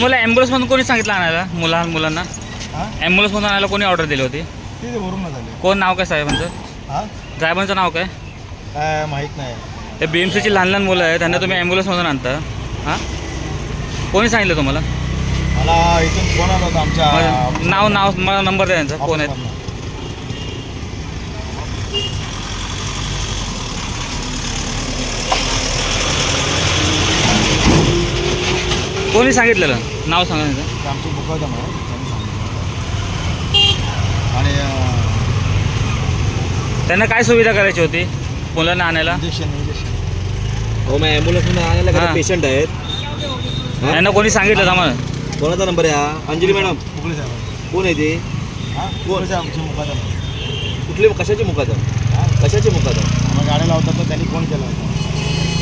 तुम्हाला ॲम्ब्युलन्समधून कोणी सांगितलं आणायला? मुला मुलांना? हा? ॲम्ब्युलन्समधून आणायला कोणी ऑर्डर दिली होती? ते वरून झाले. कोण नाव काय साहेबांचं हा? ड्रायव्हरचं नाव काय? काय माहीत नाही. ते बी एम सीची लहान लहान मुलं आहेत त्यांना तुम्ही ॲम्ब्युलन्समधून आणता. हां? कोणी सांगितलं तुम्हाला? मला इथून फोन आला होता आमच्या नाव नाव मला नंबर द्या त्यांचा कोण आहेत? कोणी सांगितलेलं? नाव सांगा त्यांचं. ते आमचे मुकादम आहे त्यांनी सांगितलं आणि त्यांना काय सुविधा करायची होती? मुलांना आणायला? Injection injection. हो मग ॲम्ब्युलन्समध्ये आणायला हां. का पेशंट आहेत? हा? त्यांना कोणी सांगितलं आम्हाला? कोणाचा नंबर आहे हा? अंजली मॅडम. साहेब. कोण आहे ते? हा? कोण साहेब आमचे कुठले कशाचे मुकादम? हा कशाचे मुकादम? आम्हाला गाड्या लावतात तर त्यांनी फोन केला होता.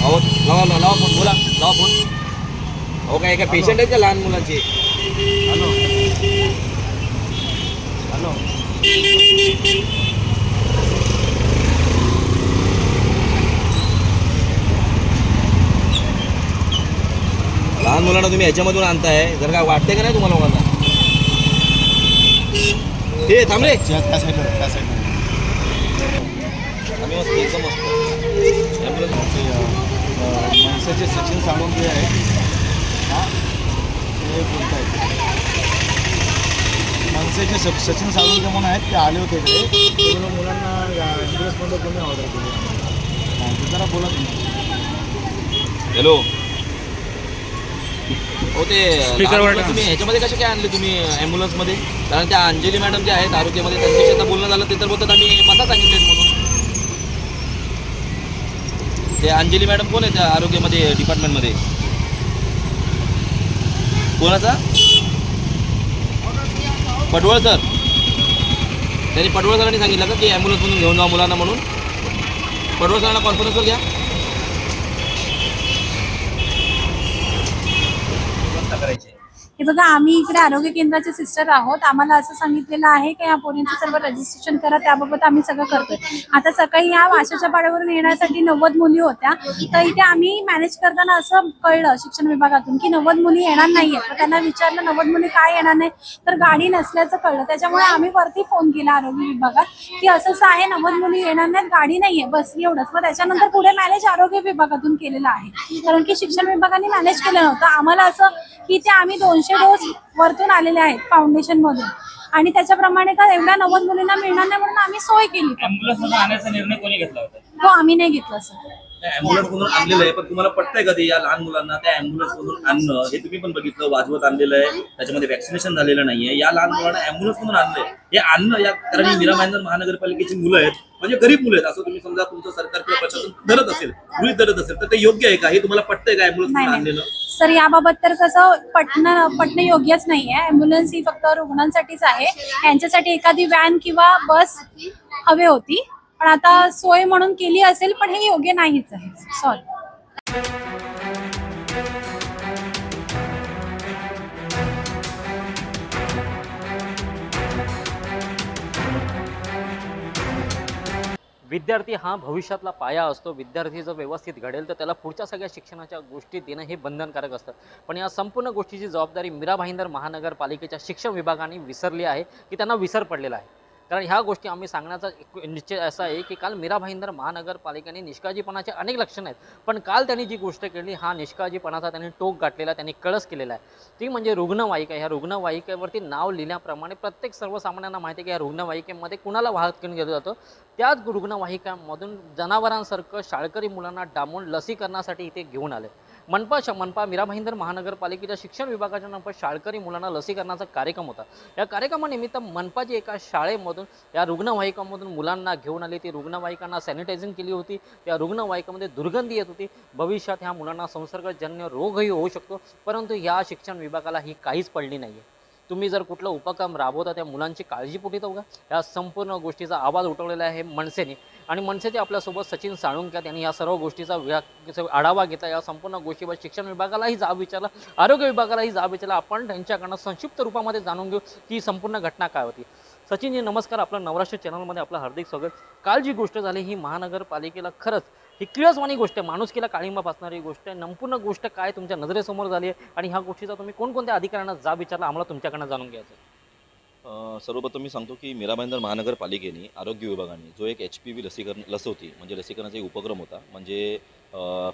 अहो लावा लावा लावा फोन बोला. लावा फोन. अहो काय काय पेशंट आहेत का लहान मुलांचे? हॅलो. हॅलो. लहान मुलांना तुम्ही ह्याच्यामधून आणताय. जर काय वाटतंय का नाही तुम्हाला लोकांना हे थांब रे. त्या त्या साईडला त्या साईडला आम्ही मस्त एकदम मस्त. ते मनसेचे सचिन साळुंके आहेत. हा ते बोलत आहेत मनसेचे स सचिन साळुंके म्हणून आहेत ते आले होते इकडे. मुलांना ॲम्ब्युलन्समध्ये कोणी ऑर्डर केली. ते जरा बोला तुम्ही हॅलो. हो ते टाका. तुम्ही ह्याच्यामध्ये कसे काय आणले तुम्ही ॲम्ब्युलन्समध्ये कारण त्या अंजली मॅडम जे आहेत आरोग्यामध्ये त्यांच्याशी आता बोलणं झालं ते तर बोलतात आम्ही मसा सांगितलेत म्हणून. ते अंजली मॅडम कोण आहे त्या आरोग्यामध्ये डिपार्टमेंटमध्ये कोणाचा? पटवळ सर. त्यांनी पटवळ सरांनी सांगितलं का की ॲम्ब्युलन्समधून घेऊन जा मुलांना म्हणून. पटवळ सरांना कॉन्फरन्सवर घ्या. हे बघा आम्ही इकडे आरोग्य केंद्राचे सिस्टर आहोत. आम्हाला असं सांगितलेलं आहे की या पोरींचं सर्व रजिस्ट्रेशन करा त्याबाबत आम्ही सगळं करतोय. आता सकाळी या वाशाच्या पाड्यावरून येण्यासाठी नव्वद मुली होत्या. तर इथे आम्ही मॅनेज करताना असं कळलं शिक्षण विभागातून की नव्वद मुली येणार नाहीये तर त्यांना विचारलं नव्वद मुली काय येणार नाही तर गाडी नसल्याचं कळलं. त्याच्यामुळे आम्ही वरती फोन केला आरोग्य विभागात की असं असं आहे नव्वद मुली येणार नाहीत गाडी नाहीये बस एवढंच. मग त्याच्यानंतर पुढे मॅनेज आरोग्य विभागातून केलेलं आहे. कारण की शिक्षण विभागाने मॅनेज केलं नव्हतं. आम्हाला असं की ते आम्ही दोनशे डोस वरतून आलेले आहेत फाउंडेशन मधून. आणि त्याच्याप्रमाणे का एवढ्या नव्वद मुलींना मिळणार नाही म्हणून आम्ही सोय केली. ॲम्ब्युलन्समधून आणायचा निर्णय कोणी घेतला होता? हो आम्ही नाही घेतलं सर ॲम्ब्युलन्स मधून आणलेलं आहे पण तुम्हाला पटतंय कधी या लहान मुलांना त्या ॲम्ब्युलन्स मधून आणणं? हे तुम्ही पण बघितलं वाजवत आणलेलं आहे त्याच्यामध्ये वॅक्सिनेशन झालेलं नाहीये. या लहान मुलांना ॲम्ब्युलन्स मधून आणलंय. हे आणणं या कारण ही मीरा भाईंदर महानगरपालिकेची मुलं आहेत म्हणजे गरीब मुलं आहेत. असं तुम्ही समजा तुमचं सरकार किंवा प्रशासन धरत असेल गृहित धरत असेल तर ते योग्य आहे का? हे तुम्हाला पटतंय का ॲम्ब्युलन्स नाही मधून आणलेलं? सर याबाबत तर कसं पटणं पटणं योग्यच नाही आहे ॲम्ब्युलन्स ही फक्त रुग्णांसाठीच आहे. यांच्यासाठी एखादी व्हॅन किंवा बस हवे होती. पण आता सोय म्हणून केली असेल पण हे योग्य नाहीच आहे. सॉरी. विद्यार्थी हा भविष्यातला पाया असतो. विद्यार्थी जर व्यवस्थित घडेल तर त्याला पुढच्या सगळ्या शिक्षणाच्या गोष्टी देणं हे बंधनकारक असतं. पण या संपूर्ण गोष्टीची जबाबदारी मीरा भाईंदर महानगरपालिकेच्या शिक्षण विभागाने विसरली आहे की त्यांना विसर पडलेला आहे. कारण ह्या गोष्टी आम्ही सांगण्याचा एक निश्चय असा आहे की काल मीरा भाईंदर महानगरपालिकेने निष्काळजीपणाचे अनेक लक्षणं आहेत. पण काल त्यांनी जी गोष्ट केली हा निष्काळजीपणाचा त्यांनी टोक गाठलेला त्यांनी कळस केलेला आहे. ती म्हणजे रुग्णवाहिका. ह्या रुग्णवाहिकेवरती नाव लिहिल्याप्रमाणे प्रत्येक सर्वसामान्यांना माहिती आहे की या रुग्णवाहिकेमध्ये कुणाला वाहतून गेलं जातं? त्याच रुग्णवाहिकांमधून जनावरांसारखं शाळकरी मुलांना डांबून लसीकरणासाठी इथे घेऊन आले. मनपा श मनपा मीरा भाईंदर महानगरपालिकेच्या शिक्षण विभागाच्या नंतर शाळकरी मुलांना लसीकरणाचा कार्यक्रम होता. या कार्यक्रमानिमित्त मनपाची एका शाळेमधून या रुग्णवाहिकामधून मुलांना घेऊन आली. ती रुग्णवाहिकांना सॅनिटायझिंग केली होती. त्या रुग्णवाहिकामध्ये दुर्गंधी येत होती. भविष्यात ह्या मुलांना संसर्गजन्य रोगही होऊ शकतो. परंतु या शिक्षण विभागाला ही काहीच पडली नाही आहे तुम्ही जर कुठला उपक्रम राबवता त्या मुलांची काळजी पुढे तो का? या संपूर्ण गोष्टीचा आवाज उठवलेला आहे मनसेने. आणि मनसेचे आपल्यासोबत सचिन साळुंक्यात यांनी या सर्व गोष्टीचा विभाग आढावा घेतला. या संपूर्ण गोष्टीवर शिक्षण विभागालाही जाब विचारला. आरोग्य विभागालाही जाब विचारला. आपण त्यांच्याकडनं संक्षिप्त रूपामध्ये जाणून घेऊ की ही संपूर्ण घटना काय होती. सचिनजी नमस्कार. आपलं नवराष्ट्र चॅनलमध्ये आपलं हार्दिक स्वागत. काल जी गोष्ट झाली ही महानगरपालिकेला खरंच ही किळसवाणी गोष्ट आहे. माणुसकीला काळिंबा पासणारी गोष्ट आहे. संपूर्ण गोष्ट काय तुमच्या नजरेसमोर झाली आहे? आणि ह्या गोष्टीचा तुम्ही कोणकोणत्या अधिकाऱ्यांना जाब विचारला? आम्हाला तुमच्याकडनं जाणून घ्यायचं आहे. सर्वप्रथम मी सांगतो की मीरा भाईंदर महानगरपालिकेने आरोग्य विभागाने जो एक एच पी व्ही लसीकरण लस होती म्हणजे लसीकरणाचा एक उपक्रम होता. म्हणजे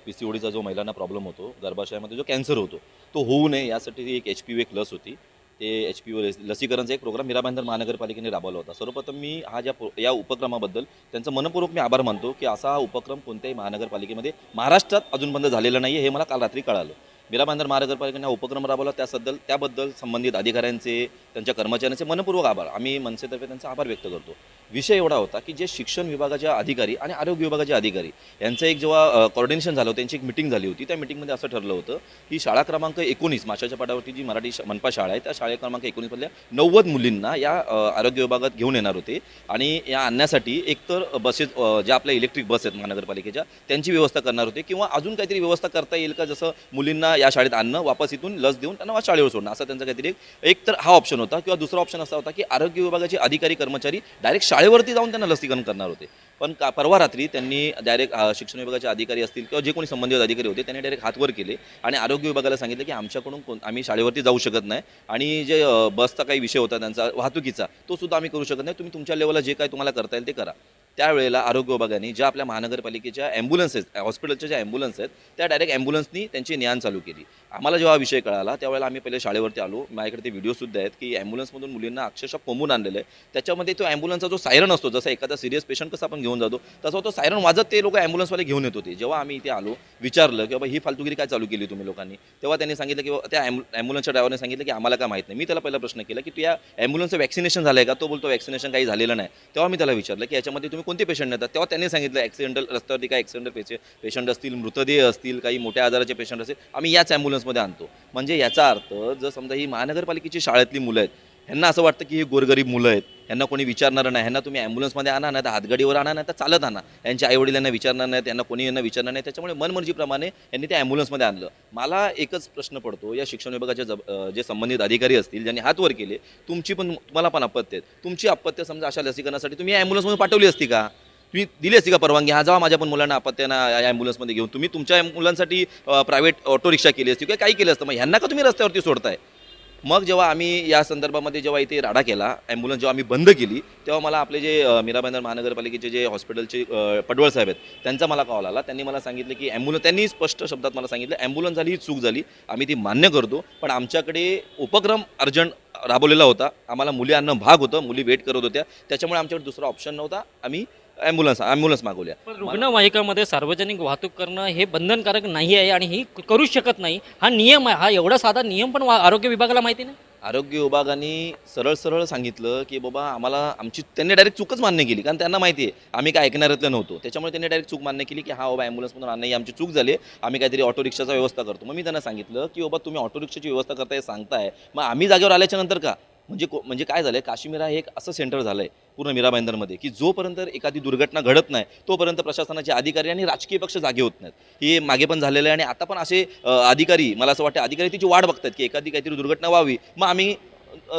पी सी ओडीचा जो महिलांना प्रॉब्लेम होतो गर्भाशयामध्ये जो कॅन्सर होतो तो होऊ नये यासाठी एक एच पी व्ही एक लस होती. ते एच पी व्ही लसीकरणचा एक प्रोग्राम मीरा भाईंदर महानगरपालिकेने राबवला होता. सर्वप्रथम मी हा ज्या या उपक्रमाबद्दल त्यांचं मनपूर्वक मी आभार मानतो की असा हा उपक्रम कोणत्याही महानगरपालिकेमध्ये महाराष्ट्रात अजूनपर्यंत झालेला नाही हे मला काल रात्री कळालं. मीरा बांधर महानगरपालिकेने हा उपक्रम राबवला. त्याबद्दल त्याबद्दल संबंधित अधिकाऱ्यांचे त्यांच्या कर्मचाऱ्यांचे मनपूर्वक आभार. आम्ही मनसेतर्फे त्यांचा आभार व्यक्त करतो. विषय एवढा होता की जे शिक्षण विभागाचे अधिकारी आणि आरोग्य विभागाचे अधिकारी यांचं एक जेव्हा कॉर्डिनेशन झालं होतं त्यांची एक मिटिंग झाली होती त्या मिटिंगमध्ये असं ठरलं होतं की शाळा क्रमांक एकोणीस माशाच्या पाठावरती जी मराठी मनपा शाळा आहे त्या शाळे क्रमांक एकोणीसमधल्या नव्वद मुलींना या आरोग्य विभागात घेऊन येणार होते आणि या आणण्यासाठी एकतर बसेस ज्या आपल्या इलेक्ट्रिक बस आहेत महानगरपालिकेच्या त्यांची व्यवस्था करणार होते किंवा अजून काहीतरी व्यवस्था करता येईल का? जसं मुलींना या शाळेत आणणं वापस इथून लस देऊन त्यांना शाळेवर सोडणं असं त्यांचं काहीतरी एक तर हा ऑप्शन होता किंवा दुसरा ऑप्शन असा होता की आरोग्य विभागाचे अधिकारी कर्मचारी डायरेक्ट शाळेवरती जाऊन त्यांना लसीकरण करणार होते. पण का परवा रात्री त्यांनी डायरेक्ट शिक्षण विभागाचे अधिकारी असतील किंवा जे कोणी संबंधित अधिकारी होते त्यांनी डायरेक्ट हातवर केले आणि आरोग्य विभागाला सांगितलं की आमच्याकडून कोण आम्ही शाळेवरती जाऊ शकत नाही आणि जे बसचा काही विषय होता त्यांचा वाहतुकीचा तो सुद्धा आम्ही करू शकत नाही. तुम्ही तुमच्या लेवलला जे काय तुम्हाला करता येईल ते करा. त्यावेळेला आरोग्य विभागाने ज्या आपल्या महानगरपालिकेच्या ॲम्ब्युलन्स आहेत हॉस्पिटलच्या ज्या ॲम्ब्युलन्स आहेत त्या डायरेक्ट ॲम्ब्युलन्सनी त्यांची ज्ञान चालू केली. आम्हाला जेव्हा विषय कळाला त्यावेळेला आम्ही पहिले शाळेवरती आलो. माझ्याकडे ते व्हिडिओसुद्धा आहेत की ॲम्ब्युलन्समधून मुलींना अक्षरशः कोंबून आणलेलं आहे. त्याच्यामध्ये तो ॲम्ब्युलन्सचा जो सायरन असतो जसा एखादा सिरियस पेशंट कसं आपण घेऊन जातो तसा तो सायरन वाजत ते लोक ॲम्ब्युलन्सवाले घेऊन येत होते. जेव्हा आम्ही इथे आलो विचारलं की बाबा ही फालतुगिरी काय चालू केली तुम्ही लोकांनी? तेव्हा त्यांनी सांगितलं की त्या ॲम्ब्युलन्सच्या ड्रायव्हरने सांगितलं की आम्हाला काय माहीत नाही. मी त्याला पहिला प्रश्न केला की तू या ॲम्ब्युलन्सचं वॅक्सिनेशन झालं आहे का? तो बोलतो वॅक्सिनेशन काही झालेलं नाही. तेव्हा मी त्याला विचारलं की याच्यामध्ये तुम्ही कोणते पेशंट येतात तेव्हा त्यांनी सांगितलं ॲक्सिडेंटल रस्त्यावरती काय ॲक्सिडेंटल पेशे पेशंट असतील मृतदेह असतील काही मोठ्या आजाराचे पेशंट असतील आम्ही याच ॲम्ब्युलन्समध्ये आणतो. म्हणजे याचा अर्थ जर समजा ही महानगरपालिकेची शाळेतली मुलं आहेत ह्यांना असं वाटतं की ही गोरगरीब मुलं आहेत ह्यांना कोणी विचारणार नाही ह्यांना तुम्ही ॲम्ब्युलन्समध्ये आणा नाही तर हातगाडीवर आणा नाही तर चालत आणा. यांच्या आईवडिलांना विचारणार नाही त्यांना कोणी यांना विचारणार नाही. त्याच्यामुळे मनमर्जीप्रमाणे यांनी त्या ॲम्ब्युलन्समध्ये आणलं. मला एकच प्रश्न पडतो या शिक्षण विभागाच्या जब जे संबंधित अधिकारी असतील ज्यांनी हातवर केले तुमची पण तुम्हाला पण अपत्य आहेत. तुमची अपत्य समजा अशा लसीकरणासाठी तुम्ही ॲम्ब्युलन्समध्ये पाठवली असती का? तुम्ही दिली असती का परवानगी? हा जावा माझ्या पण मुलांना आपत्त्यांना या ॲम्ब्युलन्समध्ये घेऊन. तुम्ही तुमच्या मुलांसाठी प्रायव्हेट ऑटो रिक्षा केली असती किंवा काही केलं असतं मग ह्यांना का तुम्ही रस्त्यावरती सोडताय? मग जेव्हा आम्ही या संदर्भामध्ये जेव्हा इथे राडा केला ॲम्ब्युलन्स जेव्हा आम्ही बंद केली तेव्हा मला आपले जे अ, महानगरपालिकेचे जे हॉस्पिटलचे पडवळ साहेब आहेत त्यांचा मला कॉल आला. त्यांनी मला सांगितलं की ॲम्ब्युलन्स त्यांनी स्पष्ट शब्दात मला सांगितलं ॲम्ब्युलन्स झाली ही चूक झाली आम्ही ती मान्य करतो पण आमच्याकडे उपक्रम अर्जंट राबवलेला होता. आम्हाला मुली आणणं भाग होतं मुली वेट करत होत्या. त्याच्यामुळे आमच्याकडे दुसरा ऑप्शन नव्हता. आम्ही ॲम्ब्युलन्स ॲम्ब्युलन्स मागवल्या पण रुग्णवाहिकामध्ये सार्वजनिक वाहतूक करणं हे बंधनकारक नाही आहे आणि ही करूच शकत नाही. हा नियम आहे. हा एवढा साधा नियम पण वा- आरोग्य विभागाला माहिती नाही? आरोग्य विभागाने सरळ सरळ सांगितलं की बाबा आम्हाला आमची त्यांनी डायरेक्ट चूकच मान्य केली. कारण त्यांना माहिती आहे आम्ही काय ऐकणाऱ्यातलं नव्हतो. त्याच्यामुळे त्यांनी डायरेक्ट चूक मान्य केली की हा बाबा ॲम्ब्युलन्समधून आणणं ही आमची चूक झाली. आम्ही काहीतरी ऑटो रिक्षाचा व्यवस्था करतो. मग मी त्यांना सांगितलं की बाबा तुम्ही ऑटो रिक्षाची व्यवस्था करताय सांगताय. मग आम्ही जागेवर आल्याच्यानंतर का? म्हणजे को म्हणजे काय झालं आहे काश्मीरा हे एक असं सेंटर झालं आहे पूर्ण मीराबाईंदरमध्ये की जोपर्यंत एखादी दुर्घटना घडत नाही तोपर्यंत प्रशासनाचे अधिकारी आणि राजकीय पक्ष जागे होत नाहीत. हे मागे पण झालेलं आहे आणि आता पण असे अधिकारी मला असं वाटतं अधिकारी तिची वाट बघतात की एखादी काहीतरी दुर्घटना व्हावी. मग आम्ही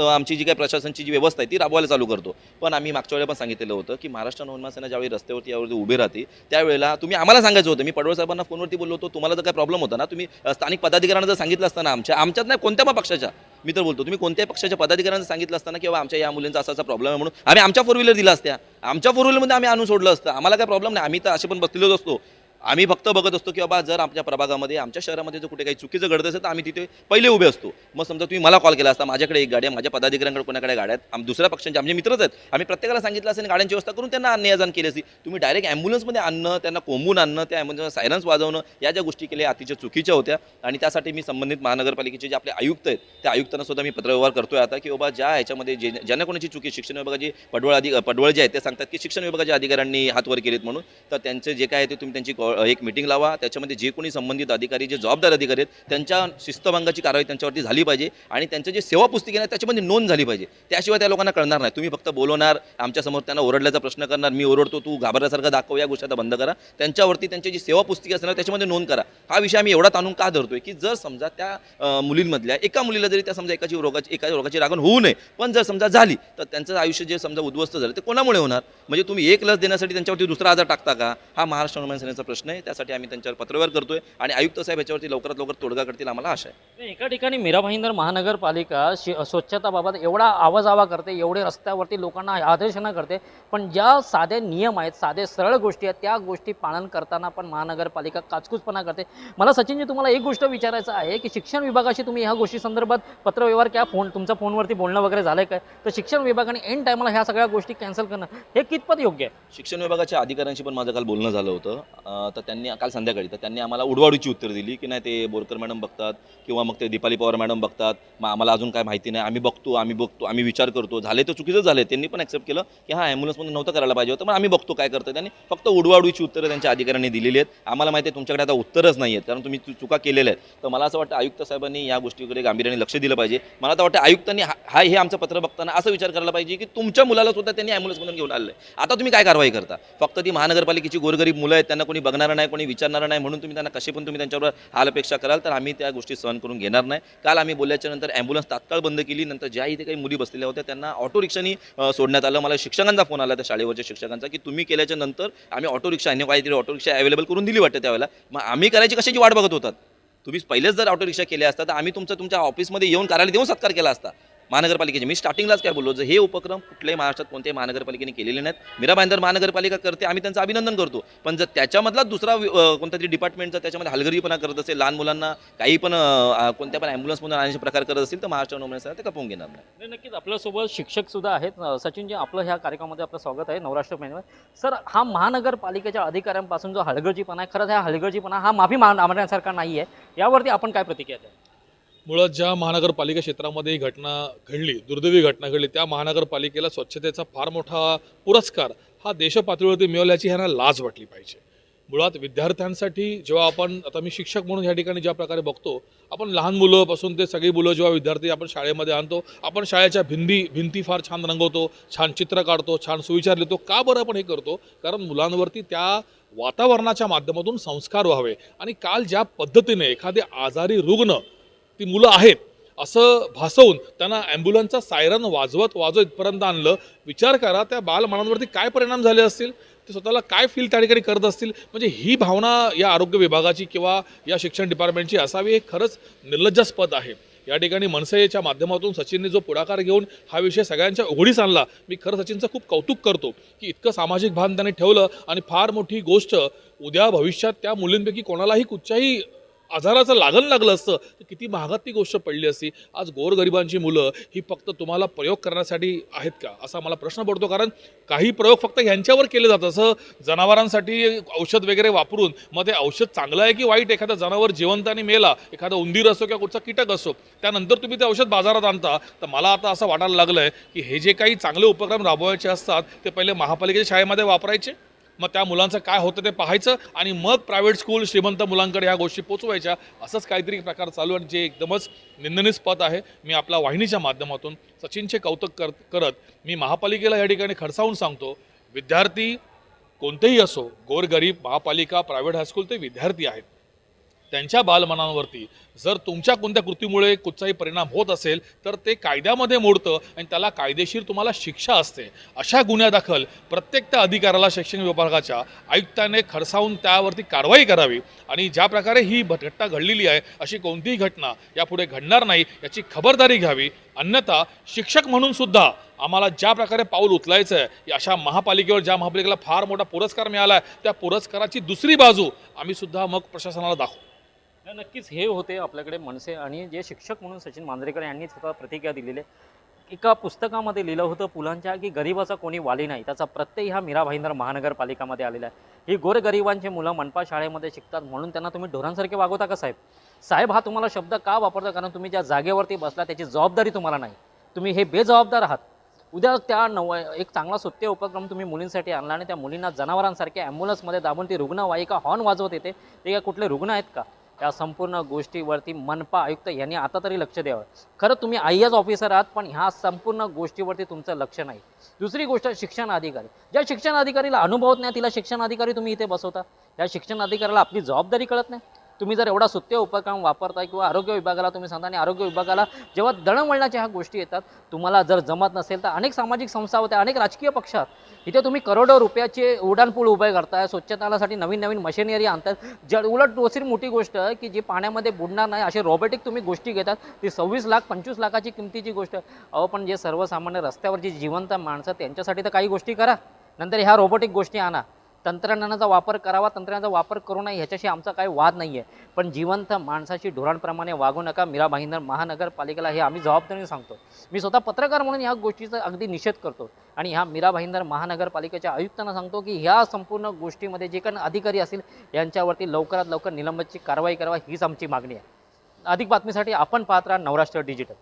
आमची जी काही प्रशासनची जी व्यवस्था आहे ती राबवायला चालू करतो. पण आम्ही मागच्या वेळेला पण सांगितलेलं होतं की महाराष्ट्र नवनिर्माण सेना ज्यावेळी रस्त्यावरती यावरती उभे राहते त्यावेळेला तुम्ही आम्हाला सांगायचं होतं. मी पडवळ साहेबांना फोनवरती बोललो होतो तुम्हाला जर काय प्रॉब्लेम होता ना तुम्ही स्थानिक पदाधिकाऱ्यांना जर सांगितलं असताना आमच्या आमच्यात नाही कोणत्या पण पक्षाच्या मी तर बोलतो तुम्ही कोणत्याही पक्षाच्या पदाधिकाऱ्यांना सांगितलं असताना की आमच्या या मुलींचा असा असा प्रॉब्लेम आहे म्हणून आम्ही आमच्या फोर व्हीलर दिला असत्या. आमच्या फोर व्हीलरमध्ये आम्ही आणून सोडलं असतं. आम्हाला काय प्रॉब्लेम नाही. आम्ही तर असे पण बसलेलोच असतो. आम्ही फक्त बघत असतो की बाबा जर आमच्या प्रभागामध्ये आमच्या शहरामध्ये जर कुठे काही चुकीचं घडत असेल तर आम्ही तिथे पहिले उभे असतो. मग समजा तुम्ही मला कॉल केला असता माझ्याकडे एक गाडी आहे माझ्या पदाधिकाऱ्यांकडे कोणाकडे गाड्या आहेत आम दुसऱ्या पक्षांचे आमचे मित्रच आहेत. आम्ही प्रत्येकाला सांगितलं असेल गाड्यांची व्यवस्था करून त्यांना अन्यायजन केली असती. तुम्ही डायरेक्ट ॲम्ब्युलन्समध्ये आणणं त्यांना कोंबून आणणं त्या ॲम्ब्युलन्स सायरन्स वाजवणं या ज्या गोष्टी केल्या अतिशय चुकीच्या होत्या. आणि त्यासाठी मी संबंधित महानगरपालिकेचे जे आपले आयुक्त आहेत त्या आयुक्तांना सुद्धा मी पत्रव्यवहार करतोय आता की बाबा ज्या ह्याच्यामध्ये जे ज्यांना कोणाची चुकी शिक्षण विभागाची पडवळ अधिक पडवळ जे आहेत ते सांगतात की शिक्षण विभागाच्या अधिकाऱ्यांनी हातवर केलेत म्हणून. तर त्यांचे जे काय आहे ते तुम्ही त्यांची कॉ- एक मिटिंग लावा त्याच्यामध्ये जे कोणी संबंधित अधिकारी जे जबाबदार अधिकारी आहेत त्यांच्या शिस्तभंगाची कारवाई त्यांच्यावरती झाली पाहिजे आणि त्यांचं जे सेवा पुस्तिके आहे त्याच्यामध्ये नोंद झाली पाहिजे. त्याशिवाय त्या लोकांना कळणार नाही. तुम्ही फक्त बोलवणार आमच्यासमोर त्यांना ओरडल्याचा प्रश्न करणार मी ओरडतो तू घाबरल्यासारखं दाखव या गोष्टी आता बंद करा. त्यांच्यावरती त्यांची जी सेवा पुस्तिके असणार त्याच्यामध्ये नोंद करा. हा विषय आम्ही एवढा ताणून का धरतोय की जर समजा त्या मुलींमधल्या एका मुलीला जरी त्या समजा एकाची रोगाची एका रोगाची लागण होऊ नये पण जर समजा झाली तर त्यांचं आयुष्य जे समजा उद्ध्वस्त झालं ते कोणामुळे होणार? म्हणजे तुम्ही एक लस देण्यासाठी त्यांच्यावरती दुसरा आजार टाकता का? हा महाराष्ट्र हनुमान सेनेचा प्रश्न आहे त्यासाठी आम्ही त्यांच्यावर पत्रव्यवहार करतोय आणि आयुक्त साहेब याच्यावरती लवकरात लवकर तोडगा करतील आम्हाला आशा आहे. एका ठिकाणी मीरा भाईंदर महानगरपालिका शि स्वच्छताबाबत एवढा आवाज आवा करते एवढे रस्त्यावरती लोकांना आदेशना करते पण ज्या साधे नियम आहेत साधे सरळ गोष्टी आहेत त्या गोष्टी पालन करताना पण महानगरपालिका काचकूचपणा करते. मला सचिनजी तुम्हाला एक गोष्ट विचारायचं आहे की शिक्षण विभागाशी तुम्ही ह्या गोष्टी संदर्भात पत्रव्यवहार किंवा फोन तुमच्या फोनवरती बोलणं वगैरे झालं काय? तर शिक्षण विभागाने एन टायमाला ह्या सगळ्या गोष्टी कॅन्सल करणं हे कितपत योग्य आहे? शिक्षण विभागाच्या अधिकाऱ्यांशी पण माझं काल बोलणं झालं होतं. तर त्यांनी काल संध्याकाळी तर त्यांनी आम्हाला उडवाडूची उत्तर दिली की नाही ते बोरकर मॅडम बघतात किंवा मग ते दीपाली पवार मॅडम बघतात. मग आम्हाला अजून काय माहिती नाही. आम्ही बघतो आम्ही बघतो आम्ही विचार करतो. झाले तर चुकीचं झाले त्यांनी पण ॲक्सेप्ट केलं की हा ॲम्ब्युलन्समध्ये नव्हतं करायला पाहिजे होतं पण आम्ही बघतो काय करतं त्यांनी फक्त उडवाडूची उत्तरं त्यांच्या अधिकाऱ्यांनी दिलेली आहेत. आम्हाला माहिती आहे तुमच्याकडे आता उत्तरच नाही आहेत कारण तुम्ही चु- चुका केलेल्या आहेत. तर मला असं वाटतं आयुक्त साहेबांनी या गोष्टीकडे गांभीर्याने लक्ष दिलं पाहिजे. मला तर वाटतं आयुक्तांनी हा हा- हे आमचं पत्र बघताना असं विचार करायला पाहिजे की तुमच्या मुलाला सुद्धा त्यांनी ॲम्ब्युलन्समधून घेऊन आलं आहे आता तुम्ही काय कारवाई करता? फक्त ती महानगरपालिकेची गोरगरीब मुलं आहेत त्यांना कोणी बघणारं नाही कोणी विचारणारं नाही म्हणून तुम्ही त्यांना कसे पण तुम्ही त्यांच्यावर हाल अपेक्षा कराल तर आम्ही त्या गोष्टी सहन करून घेणार नाही. काल आम्ही बोलल्याच्या नंतर ॲम्ब्युलन्स तात्काळ बंद केली नंतर ज्या इथे काही मुली बसलेल्या होत्या त्यांना ऑटो रिक्षानी सोडण्यात आलं. मला शिक्षकांचा फोन आला त्या शाळेवरच्या शिक्षकांचा की तुम्ही केल्याच्यानंतर आम्ही ऑटो रिक्षा आणि काहीतरी ऑटो रिक्षा अवेलेबल करून दिली वाटतं त्यावेळेला. मग आम्ही करायची कशाची वाट बघत होतात? तुम्ही पहिलेच जर ऑटो रिक्षा केल्या असता तर आम्ही तुमचं तुमच्या ऑफिसमध्ये येऊन कार्यालय देऊन सत्कार केला असता. महानगरपालिकेचे. मी स्टार्टिंगलाच काय बोललो जर हे उपक्रम कुठल्याही महाराष्ट्रात कोणत्याही महानगरपालिकेने केलेले नाहीत. मीरा भाईंदर महानगरपालिका करते आम्ही त्यांचं अभिनंदन करतो. पण जर त्याच्यामधला दुसरा कोणत्या कोणता तरी डिपार्टमेंटचा त्याच्यामध्ये हलगर्जीपणा करत असेल लहान मुलांना काही पण कोणत्या पण ॲम्ब्युलन्समधून आणण्याचे प्रकार करत असतील तर महाराष्ट्र नोंदणी ते कपवून घेणार नाही. नक्कीच. आपल्यासोबत शिक्षक सुद्धा आहेत. सचिनजी आपलं ह्या कार्यक्रमामध्ये आपलं स्वागत आहे. नवराष्ट्र महिन्यामध्ये सर हा महानगरपालिकेच्या अधिकाऱ्यांपासून जो हलगर्जीपणा आहे खरंच हा हलगर्जीपणा हा माफी मा- मागण्यासारखा नाही आहे यावरती आपण काय प्रतिक्रिया द्या मुळात ज्या महानगरपालिका क्षेत्रामध्ये ही घटना घडली दुर्दैवी घटना घडली त्या महानगरपालिकेला स्वच्छतेचा फार मोठा पुरस्कार हा देशपातळीवरती मिळवल्याची ह्यांना लाज वाटली पाहिजे. मुळात विद्यार्थ्यांसाठी जेव्हा आपण आता मी शिक्षक म्हणून ह्या ठिकाणी ज्या प्रकारे बघतो आपण लहान मुलंपासून ते सगळी मुलं जेव्हा विद्यार्थी आपण शाळेमध्ये आणतो आपण शाळेच्या भिंती भिंती फार छान रंगवतो छान चित्र काढतो छान सुविचार लिहितो का बरं आपण हे करतो? कारण मुलांवरती त्या वातावरणाच्या माध्यमातून संस्कार व्हावे आणि काल ज्या पद्धतीने एखादे आजारी रुग्ण ती मुलं आहेत असं भासवून त्यांना ॲम्ब्युलन्सचा सायरन वाजवत वाजवत इथपर्यंत आणलं. विचार करा त्या बालमनांवरती काय परिणाम झाले असतील? ते स्वतःला काय फील त्या ठिकाणी करत असतील? म्हणजे ही भावना या आरोग्य विभागाची किंवा या शिक्षण डिपार्टमेंटची असावी हे खरंच निर्लज्जास्पद आहे. या ठिकाणी मनसेच्या माध्यमातून सचिनने जो पुढाकार घेऊन हा विषय सगळ्यांच्या उघडीस आणला मी खरं सचिनचं खूप कौतुक करतो की इतकं सामाजिक भान त्याने ठेवलं आणि फार मोठी गोष्ट उद्या भविष्यात त्या मुलींपैकी कोणालाही कुठच्याही आजाराचं लागण लागलं असतं तर किती महागात ती गोष्ट पडली असती. आज गोरगरिबांची मुलं ही फक्त तुम्हाला प्रयोग करण्यासाठी आहेत का? असा मला प्रश्न पडतो कारण काही प्रयोग फक्त ह्यांच्यावर केले जातात. असं जनावरांसाठी औषध वगैरे वापरून मग ते औषध चांगलं आहे की वाईट? एखादा जनावर जिवंत आणि मेला एखादा उंदीर असो किंवा कुठचा कीटक असो त्यानंतर तुम्ही ते औषध बाजारात आणता. तर मला आता असं वाटायला लागलं आहे की हे जे काही चांगले उपक्रम राबवायचे असतात ते पहिले महापालिकेच्या शाळेमध्ये वापरायचे? मग त्या मुलांचं काय होतं ते पाहायचं आणि मग प्रायव्हेट स्कूल श्रीमंत मुलांकडे ह्या गोष्टी पोचवायच्या. असंच काहीतरी प्रकार चालू आहे आणि जे एकदमच निंदनीस्पद आहे मी आपल्या वाहिनीच्या माध्यमातून सचिनचे कौतुक कर करत मी महापालिकेला या ठिकाणी खडसावून सांगतो विद्यार्थी कोणतेही असो गोरगरीब महापालिका प्रायव्हेट हायस्कूल ते विद्यार्थी आहेत. त्यांच्या बालमनांवरती जर तुमच्या कोणत्या कृतीमुळे कुठचाही परिणाम होत असेल तर ते कायद्यामध्ये मोडतं आणि त्याला कायदेशीर तुम्हाला शिक्षा असते. अशा गुन्ह्यादाखल प्रत्येक त्या अधिकाऱ्याला शैक्षणिक विभागाच्या आयुक्ताने खडसावून त्यावरती कारवाई करावी आणि ज्या प्रकारे ही घटना घडलेली आहे अशी कोणतीही घटना यापुढे घडणार नाही याची खबरदारी घ्यावी. अन्यथा शिक्षक म्हणून सुद्धा आम्हाला ज्या प्रकारे पाऊल उचलायचं आहे अशा महापालिकेवर ज्या महापालिकेला फार मोठा पुरस्कार मिळाला आहे त्या पुरस्काराची दुसरी बाजू आम्ही सुद्धा मग प्रशासनाला दाखवू. नक्कीच हे होते आपल्याकडे मनसे आणि जे शिक्षक म्हणून सचिन मांजरेकर यांनी स्वतः प्रतिक्रिया दिलेली आहे. एका पुस्तकामध्ये लिहिलं होतं पुलांच्या की गरिबाचा कोणी वाली नाही त्याचा प्रत्यय हा मीरा भाईंदर महानगरपालिकामध्ये आलेला आहे. ही गोरगरिबांची मुलं मनपा शाळेमध्ये शिकतात म्हणून त्यांना तुम्ही ढोरांसारखे वागवता का साहेब? साहेब हा तुम्हाला शब्द का वापरता? कारण तुम्ही ज्या जागेवरती बसला त्याची जबाबदारी तुम्हाला नाही. तुम्ही हे बेजबाबदार आहात. उद्या त्या नव एक चांगला सुत्य उपक्रम तुम्ही मुलींसाठी आणला आणि त्या मुलींना जनावरांसारख्या ॲम्ब्युलन्समध्ये दाबून ती रुग्णवाहिका हॉर्न वाजवत येते. ते काय कुठले रुग्ण आहेत का? या संपूर्ण गोष्टीवरती मनपा आयुक्त यांनी आता तरी लक्ष द्यावं. खरं तुम्ही आय एस ऑफिसर आहात पण ह्या संपूर्ण गोष्टीवरती तुमचं लक्ष नाही. दुसरी गोष्ट शिक्षण अधिकारी. ज्या शिक्षण अधिकारीला अनुभवत नाही तिला शिक्षण अधिकारी तुम्ही इथे बसवता. या शिक्षण अधिकाऱ्याला आपली जबाबदारी कळत नाही. तुम्ही जर एवढा सुत्य उपक्रम वापरताय किंवा आरोग्य विभागाला तुम्ही सांगता आणि आरोग्य विभागाला जेव्हा दळणवळणाच्या ह्या गोष्टी येतात तुम्हाला जर जमत नसेल तर अनेक सामाजिक संस्था होत्या अनेक राजकीय पक्ष इथे तुम्ही करोडो रुपयाचे उड्डाणपूल उभे करताय स्वच्छतासाठी नवीन नवीन मशिनरी आणतात जर उलट दोसरी मोठी गोष्ट आहे की जी पाण्यामध्ये बुडणार नाही असे रोबोटिक तुम्ही गोष्टी घेतात ती सव्वीस लाख पंचवीस लाखाची किमतीची गोष्ट अहो पण जे सर्वसामान्य रस्त्यावरची जिवंत माणसं त्यांच्यासाठी तर काही गोष्टी करा. नंतर ह्या रोबोटिक गोष्टी आणा. तंत्रज्ञानाचा वापर करावा तंत्रज्ञानाचा वापर करू नये ह्याच्याशी आमचा काही वाद नाही आहे पण जिवंत माणसाशी ढोरांप्रमाणे वागू नका. मीरा भाईंदर महानगरपालिकेला हे आम्ही जबाबदारीने सांगतो. मी स्वतः पत्रकार म्हणून ह्या गोष्टीचा अगदी निषेध करतो. आणि ह्या मीरा भाईंदर महानगरपालिकेच्या आयुक्तांना सांगतो की ह्या संपूर्ण गोष्टीमध्ये जे काही अधिकारी असतील यांच्यावरती लवकरात लवकर निलंबनची कारवाई करावा हीच आमची मागणी आहे. अधिक बातमीसाठी आपण पाहत राहा नवराष्ट्र डिजिटल.